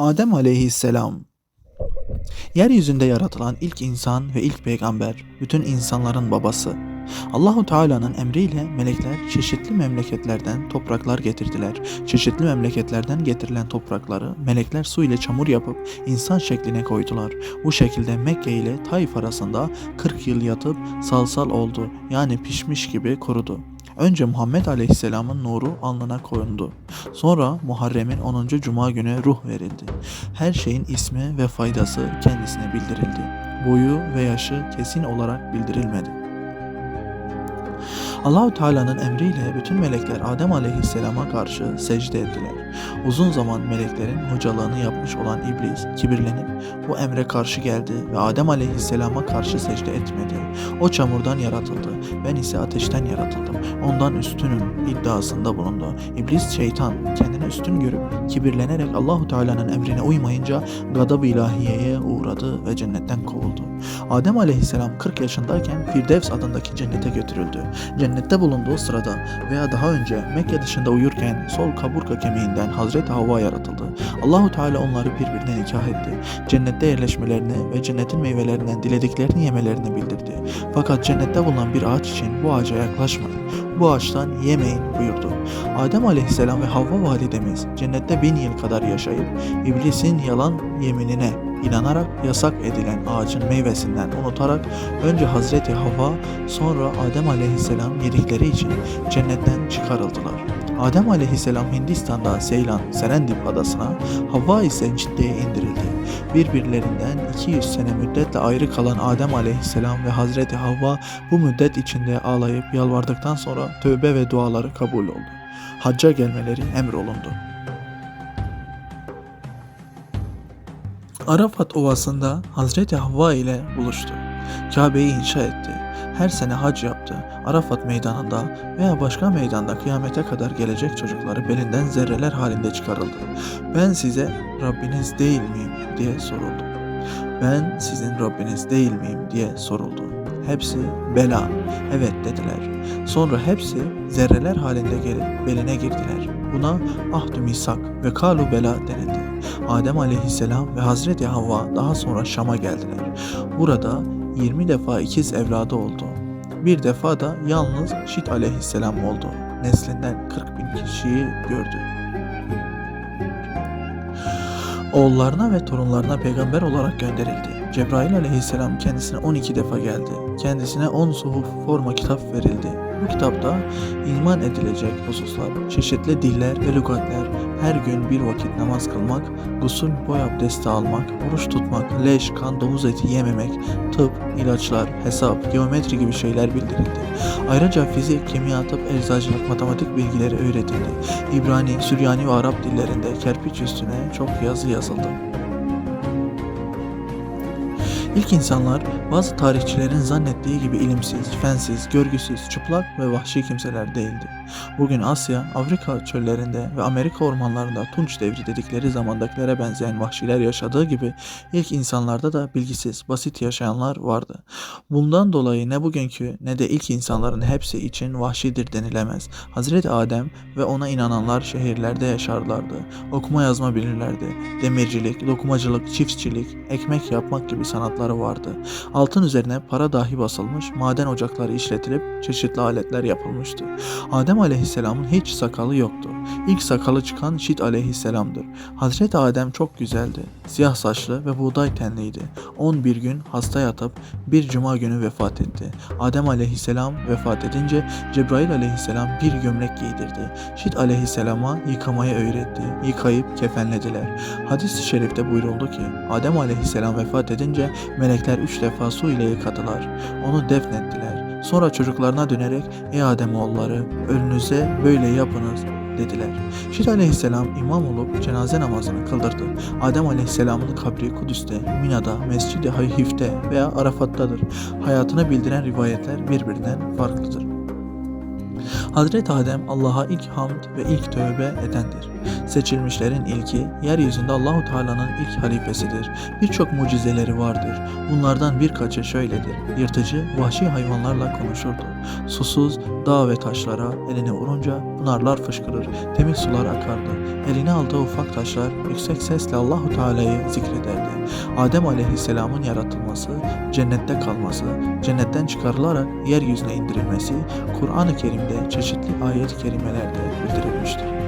Adem aleyhisselam Yeryüzünde yaratılan ilk insan ve ilk peygamber, bütün insanların babası. Allahu Teala'nın emriyle melekler çeşitli memleketlerden topraklar getirdiler. Çeşitli memleketlerden getirilen toprakları melekler su ile çamur yapıp insan şekline koydular. Bu şekilde Mekke ile Taif arasında 40 yıl yatıp salsal oldu. Yani pişmiş gibi kurudu. Önce Muhammed Aleyhisselam'ın nuru alnına koyuldu. Sonra Muharrem'in 10. Cuma günü ruh verildi. Her şeyin ismi ve faydası kendisine bildirildi. Boyu ve yaşı kesin olarak bildirilmedi. Allahu Teala'nın emriyle bütün melekler Adem Aleyhisselam'a karşı secde ettiler. Uzun zaman meleklerin hocalığını yapmış olan iblis kibirlenip bu emre karşı geldi ve Adem Aleyhisselam'a karşı secde etmedi. O çamurdan yaratıldı, ben ise ateşten yaratıldım. Ondan üstünüm iddiasında bulundu. İblis şeytan kendini üstün görüp kibirlenerek Allahu Teala'nın emrine uymayınca gadab ilahiyeye uğradı ve cennetten kovuldu. Adem Aleyhisselam 40 yaşındayken Firdevs adındaki cennete götürüldü. Cennette bulunduğu sırada veya daha önce Mekke dışında uyurken sol kaburga kemiğinden Hazreti Havva yaratıldı. Allahu Teala onları birbirine nikah etti. Cennette yerleşmelerini ve cennetin meyvelerinden dilediklerini yemelerini bildirdi. Fakat cennette bulunan bir ağaç için bu ağaca yaklaşmayın. Bu ağaçtan yemeyin buyurdu. Adem Aleyhisselam ve Havva validemiz cennette bin yıl kadar yaşayıp iblisin yalan yeminine inanarak yasak edilen ağacın meyvesinden unutarak önce Hazreti Havva sonra Adem Aleyhisselam yedikleri için cennetten çıkarıldılar. Adem Aleyhisselam Hindistan'da Seylan, Serendip adasına, Havva ise Cidde'ye indirildi. Birbirlerinden 200 sene müddetle ayrı kalan Adem Aleyhisselam ve Hazreti Havva bu müddet içinde ağlayıp yalvardıktan sonra tövbe ve duaları kabul oldu. Hacca gelmeleri emrolundu. Arafat Ovası'nda Hazreti Havva ile buluştu. Kabe'yi inşa etti. Her sene hac yaptı. Arafat meydanında veya başka meydanda kıyamete kadar gelecek çocukları belinden zerreler halinde çıkarıldı. Ben size Rabbiniz değil miyim diye soruldu. Ben sizin Rabbiniz değil miyim diye soruldu. Hepsi bela, evet dediler. Sonra hepsi zerreler halinde gelip beline girdiler. Buna ahdü misak ve kalu bela denildi. Adem aleyhisselam ve Hazreti Havva daha sonra Şam'a geldiler. Burada 20 defa ikiz evladı oldu. Bir defa da yalnız Şit aleyhisselam oldu. Neslinden 40 bin kişiyi gördü. Oğullarına ve torunlarına peygamber olarak gönderildi. Cebrail aleyhisselam kendisine 12 defa geldi. Kendisine 10 suhuf forma kitap verildi. Bu kitapta iman edilecek hususlar, çeşitli diller ve lügatler, her gün bir vakit namaz kılmak, gusül boy abdesti almak, oruç tutmak, leş, kan, domuz eti yememek, tıp, ilaçlar, hesap, geometri gibi şeyler bildirildi. Ayrıca fizik, kimya, tıp, eczacılık, matematik bilgileri öğretildi. İbrani, Süryani ve Arap dillerinde kerpiç üstüne çok yazı yazıldı. İlk insanlar bazı tarihçilerin zannettiği gibi ilimsiz, fensiz, görgüsüz, çıplak ve vahşi kimseler değildi. Bugün Asya, Afrika çöllerinde ve Amerika ormanlarında Tunç devri dedikleri zamandakilere benzeyen vahşiler yaşadığı gibi ilk insanlarda da bilgisiz, basit yaşayanlar vardı. Bundan dolayı ne bugünkü ne de ilk insanların hepsi için vahşidir denilemez. Hazreti Adem ve ona inananlar şehirlerde yaşarlardı. Okuma yazma bilirlerdi. Demircilik, dokumacılık, çiftçilik, ekmek yapmak gibi sanatları vardı. Altın üzerine para dahi basılmış, maden ocakları işletilip çeşitli aletler yapılmıştı. Adem aleyhisselamın hiç sakalı yoktu. İlk sakalı çıkan Şit aleyhisselamdır. Hazreti Adem çok güzeldi. Siyah saçlı ve buğday tenliydi. 11 gün hasta yatıp bir cuma günü vefat etti. Adem aleyhisselam vefat edince Cebrail aleyhisselam bir gömlek giydirdi. Şit aleyhisselama yıkamayı öğretti. Yıkayıp kefenlediler. Hadis-i şerifte buyuruldu ki Adem aleyhisselam vefat edince melekler üç defa su ile yıkadılar. Onu defnettiler. Sonra çocuklarına dönerek ey Ademoğulları ölünüze böyle yapınız dediler. Şit aleyhisselam imam olup cenaze namazını kıldırdı. Adem aleyhisselamın kabri Kudüs'te, Mina'da, Mescid-i Hayif'te veya Arafat'tadır. Hayatını bildiren rivayetler birbirinden farklıdır. Hazreti Adem Allah'a ilk hamd ve ilk tövbe edendir. Seçilmişlerin ilki, yeryüzünde Allahu Teala'nın ilk halifesidir. Birçok mucizeleri vardır. Bunlardan birkaçı şöyledir. Yırtıcı, vahşi hayvanlarla konuşurdu. Susuz, dağ ve taşlara elini vurunca pınarlar fışkırır, temiz sular akardı. Eline aldığı ufak taşlar yüksek sesle Allahu Teala'yı zikrederdi. Adem Aleyhisselam'ın yaratılması, cennette kalması, cennetten çıkarılarak yeryüzüne indirilmesi, Kur'an-ı Kerim'de çeşitli ayet-i kerimelerde bildirilmiştir.